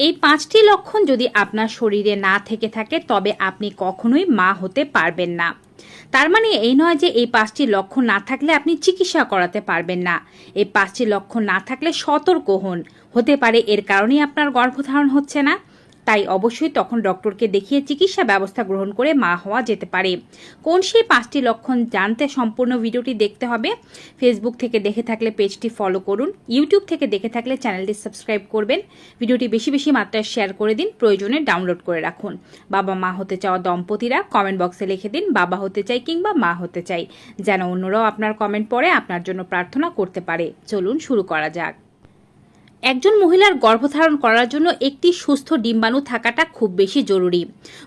এই পাঁচটি লক্ষণ যদি আপনার শরীরে না থেকে থাকে, তবে আপনি কখনোই মা হতে পারবেন না। তার মানে এই নয় যে এই পাঁচটি লক্ষণ না থাকলে আপনি চিকিৎসা করাতে পারবেন না। এই পাঁচটি লক্ষণ না থাকলে সতর্ক হন। হতে পারে এর কারণেই আপনার গর্ভধারণ হচ্ছে না। তাই অবশ্যই তখন ডক্টরকে দেখিয়ে চিকিৎসা ব্যবস্থা গ্রহণ করে মা হওয়া যেতে পারে। কোন সেই পাঁচটি লক্ষণ জানতে সম্পূর্ণ ভিডিওটি দেখতে হবে। ফেসবুক থেকে দেখে থাকলে পেজটি ফলো করুন। ইউটিউব থেকে দেখে থাকলে চ্যানেলটি সাবস্ক্রাইব করবেন। ভিডিওটি বেশি বেশি মাত্রায় শেয়ার করে দিন, প্রয়োজনে ডাউনলোড করে রাখুন। বাবা মা হতে চাওয়া দম্পতিরা কমেন্ট বক্সে লিখে দিন, বাবা হতে চাই কিংবা মা হতে চাই। যেন অন্যরাও আপনার কমেন্ট পড়ে, আপনার জন্য প্রার্থনা করতে পারে। চলুন শুরু করা যাক। একজন মহিলার গর্ভধারণ করার জন্য একটি সুস্থ ডিম্বাণু থাকাটা খুব বেশি জরুরি।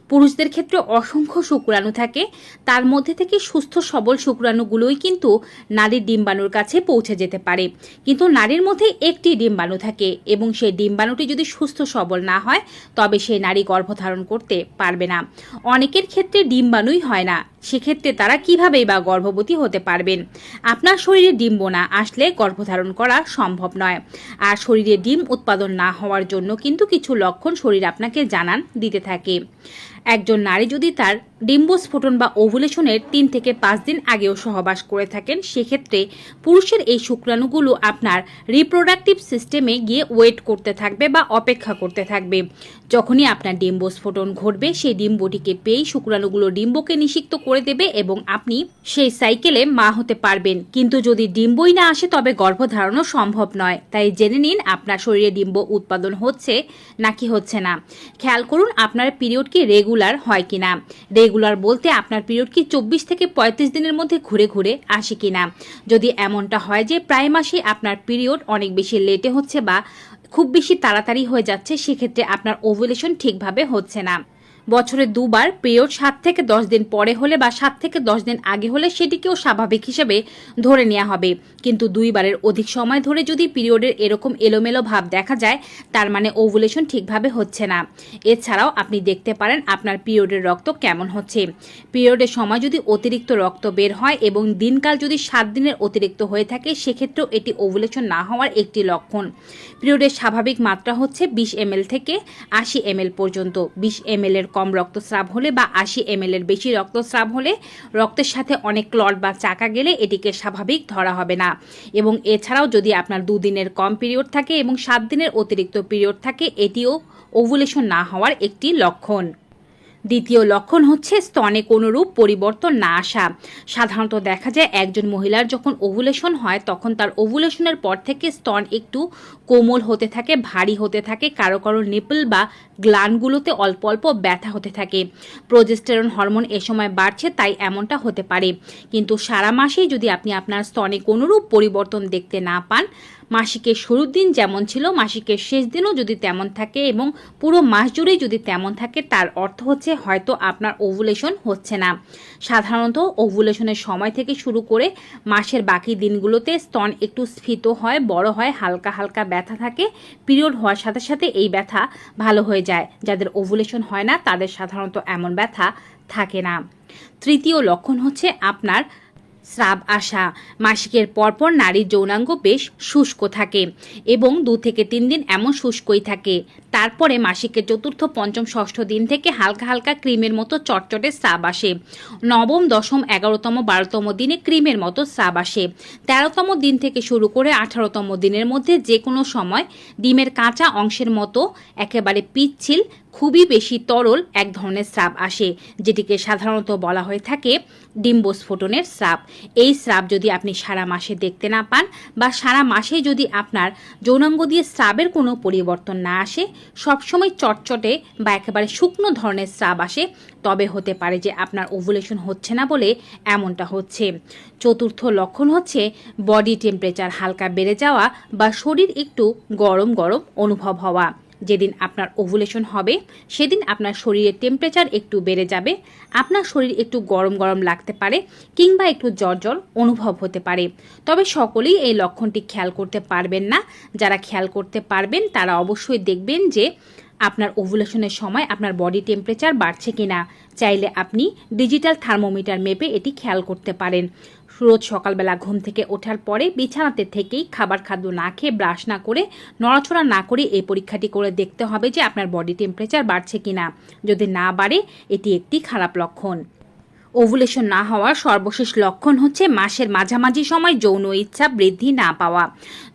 পুরুষদের ক্ষেত্রে অসংখ্য শুক্রাণু থাকে। তার মধ্যে থেকে সুস্থ সবল শুক্রাণুগুলোই কিন্তু নারীর ডিম্বাণুর কাছে পৌঁছে যেতে পারে। কিন্তু নারীর মধ্যে একটি ডিম্বাণু থাকে এবং সেই ডিম্বাণুটি যদি সুস্থ সবল না হয়, তবে সেই নারী গর্ভধারণ করতে পারবে না। অনেকের ক্ষেত্রে ডিম্বাণুই হয় না। সেক্ষেত্রে তারা কিভাবেই বা গর্ভবতী হতে পারবেন? আপনার শরীরে ডিম্ব না আসলে গর্ভধারণ করা সম্ভব নয়। আর শরীরে ডিম উৎপাদন না হওয়ার জন্য কিন্তু কিছু লক্ষণ শরীর আপনাকে জানান দিতে থাকে। একজন নারী যদি তার ডিম্বস্ফোটন বা ওভুলেশনের তিন থেকে পাঁচ দিন আগেও সহবাস করে থাকেন, সেক্ষেত্রে পুরুষের এই শুক্রাণুগুলো আপনার রিপ্রোডাক্টিভ সিস্টেমে গিয়ে ওয়েট করতে থাকবে বা অপেক্ষা করতে থাকবে। যখনই আপনার ডিম্বস্ফোটন ঘটবে, সেই ডিম্বটিকে পেয়েই শুক্রাণুগুলো ডিম্বকে নিষিক্ত করে দেবে এবং আপনি সেই সাইকেলে মা হতে পারবেন। কিন্তু যদি ডিম্বই না আসে, তবে গর্ভধারণও সম্ভব নয়। তাই জেনে নিন, আপনার শরীরে ডিম্ব উৎপাদন হচ্ছে নাকি হচ্ছে না। খেয়াল করুন, আপনার পিরিয়ড কি রেগুলার হয় কিনা। রেগুলার বলতে আপনার পিরিয়ড কি চব্বিশ থেকে পঁয়ত্রিশ দিনের মধ্যে ঘুরে ঘুরে আসে কি না যদি এমনটা হয় যে প্রায় মাসে আপনার পিরিয়ড অনেক বেশি লেটে হচ্ছে বা খুব বেশি তাড়াতাড়ি হয়ে যাচ্ছে, সেক্ষেত্রে আপনার ওভুলেশন ঠিকভাবে হচ্ছে না। বছরে দুবার পিরিয়ড সাত থেকে দশ দিন পরে হলে বা সাত থেকে দশ দিন আগে হলে সেটিকেও স্বাভাবিক হিসেবে ধরে নেওয়া হবে। কিন্তু দুইবারের অধিক সময় ধরে যদি পিরিয়ডের এরকম এলোমেলো ভাব দেখা যায়, তার মানে ওভুলেশন ঠিকভাবে হচ্ছে না। এছাড়াও আপনি দেখতে পারেন আপনার পিরিয়ডের রক্ত কেমন হচ্ছে। পিরিয়ডের সময় যদি অতিরিক্ত রক্ত বের হয় এবং দিনকাল যদি সাত দিনের অতিরিক্ত হয়ে থাকে, সেক্ষেত্রেও এটি ওভুলেশন না হওয়ার একটি লক্ষণ। পিরিয়ডের স্বাভাবিক মাত্রা হচ্ছে বিশ এম থেকে আশি এম পর্যন্ত। বিশ এম এর কম রক্তস্রাব হলে বা আশি এম এর বেশি রক্তস্রাব হলে রক্তের সাথে অনেক ক্লট বা চাকা গেলে এটিকে স্বাভাবিক ধরা হবে না। এবং এছাড়াও যদি আপনার দুদিনের কম পিরিয়ড থাকে এবং সাত দিনের অতিরিক্ত পিরিয়ড থাকে, এটিও ওভুলেশন না হওয়ার একটি লক্ষণ। দ্বিতীয় লক্ষণ হচ্ছে স্তনে কোনোরূপ পরিবর্তন না আসা। সাধারণত দেখা যায় একজন মহিলার যখন ওভুলেশন হয়, তখন তার ওভুলেশনের পর থেকে স্তন একটু কোমল হতে থাকে, ভারী হতে থাকে, কারও কারও নিপল বা গ্লানগুলোতে অল্প অল্প ব্যথা হতে থাকে। প্রজেস্টেরন হরমোন এ সময় বাড়ছে, তাই এমনটা হতে পারে। কিন্তু সারা মাসেই যদি আপনি আপনার স্তনে কোনোরূপ পরিবর্তন দেখতে না পান মাসিকের শুরুর দিন যেমন ছিল, মাসিকের শেষ দিনও যদি তেমন থাকে এবং পুরো মাস জুড়েই যদি তেমন থাকে, তার অর্থ হচ্ছে হয়তো আপনার ওভুলেশন হচ্ছে না। সাধারণত ওভুলেশনের সময় থেকে শুরু করে মাসের বাকি দিনগুলোতে স্তন একটু স্ফীত হয়, বড় হয়, হালকা হালকা ব্যথা থাকে। পিরিয়ড হওয়ার সাথে সাথে এই ব্যথা ভালো হয়ে যায়। যাদের ওভুলেশন হয় না, তাদের সাধারণত এমন ব্যথা থাকে না। তৃতীয় লক্ষণ হচ্ছে আপনার স্রাব আসা মাসিকের পরপর নারীর যৌনাঙ্গ বেশ শুষ্ক থাকে এবং দু থেকে তিন দিন এমন শুষ্কই থাকে। তারপরে মাসিকের চতুর্থ, পঞ্চম, ষষ্ঠ দিন থেকে হালকা হালকা ক্রিমের মতো চটচটে স্রাব আসে। নবম, দশম, এগারোতম, বারোতম দিনে ক্রিমের মতো স্রাব আসে। তেরোতম দিন থেকে শুরু করে আঠারোতম দিনের মধ্যে যে কোনো সময় ডিমের কাঁচা অংশের মতো একেবারে পিচ্ছিল খুবই বেশি তরল এক ধরনের স্রাব আসে, যেটিকে সাধারণত বলা হয়ে থাকে ডিম্বস্ফোটনের স্রাব। এই স্রাব যদি আপনি সারা মাসে দেখতে না পান বা সারা মাসে যদি আপনার যৌনাঙ্গ দিয়ে স্রাবের কোনো পরিবর্তন না আসে, সবসময় চটচটে বা একেবারে শুকনো ধরনের স্রাব আসে। তবে হতে পারে যে আপনার ওভুলেশন হচ্ছে না বলে এমনটা হচ্ছে। চতুর্থ লক্ষণ হচ্ছে বডি টেম্পারেচার হালকা বেড়ে যাওয়া বা শরীর একটু গরম গরম অনুভব হওয়া। যেদিন আপনার ওভুলেশন হবে, সেদিন আপনার শরীরের টেম্পারেচার একটু বেড়ে যাবে, আপনার শরীর একটু গরম গরম লাগতে পারে কিংবা একটু জ্বর জ্বর অনুভব হতে পারে। তবে সকলেই এই লক্ষণটি খেয়াল করতে পারবেন না। যারা খেয়াল করতে পারবেন, তারা অবশ্যই দেখবেন যে আপনার ওভুলেশনের সময় আপনার বডি টেম্পারেচার বাড়ছে কি না চাইলে আপনি ডিজিটাল থার্মোমিটার মেপে এটি খেয়াল করতে পারেন। রোজ সকালবেলা ঘুম থেকে ওঠার পরে বিছানাতে থেকেই খাবার খাদ্য না খেয়ে ব্রাশ না করে, নড়াচড়া না করে এই পরীক্ষাটি করে দেখতে হবে যে আপনার বডি টেম্পারেচার বাড়ছে কি না যদি না বাড়ে, এটি একটি খারাপ লক্ষণ। ওভুলেশন না হওয়ার সর্বশেষ লক্ষণ হচ্ছে মাসের মাঝামাঝি সময় যৌন ইচ্ছা বৃদ্ধি না পাওয়া।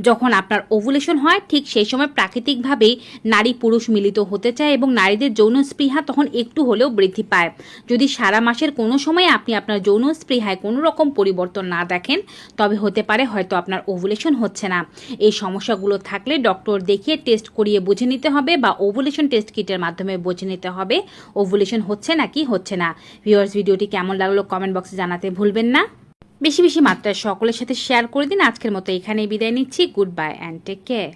যখন আপনার ওভুলেশন হয়, ঠিক সেই সময় প্রাকৃতিকভাবেই নারী পুরুষ মিলিত হতে চায় এবং নারীদের যৌন স্পৃহা তখন একটু হলেও বৃদ্ধি পায়। যদি সারা মাসের কোনো সময় আপনি আপনার যৌন স্পৃহায় কোনো রকম পরিবর্তন না দেখেন, তবে হতে পারে হয়তো আপনার ওভুলেশন হচ্ছে না। এই সমস্যাগুলো থাকলে ডক্টর দেখিয়ে টেস্ট করিয়ে বুঝে নিতে হবে বা ওভুলেশন টেস্ট কিটের মাধ্যমে বুঝে নিতে হবে, ওভুলেশন হচ্ছে নাকি হচ্ছে না। ভিউয়ার্স, ভিডিওটি কেমন লাগল কমেন্ট বক্সে জানাতে ভুলবেন না। বেশি বেশি মাত্রায় সকলের সাথে শেয়ার করে দিন। আজকের মতো এখানেই বিদায় নিচ্ছি। Goodbye and take care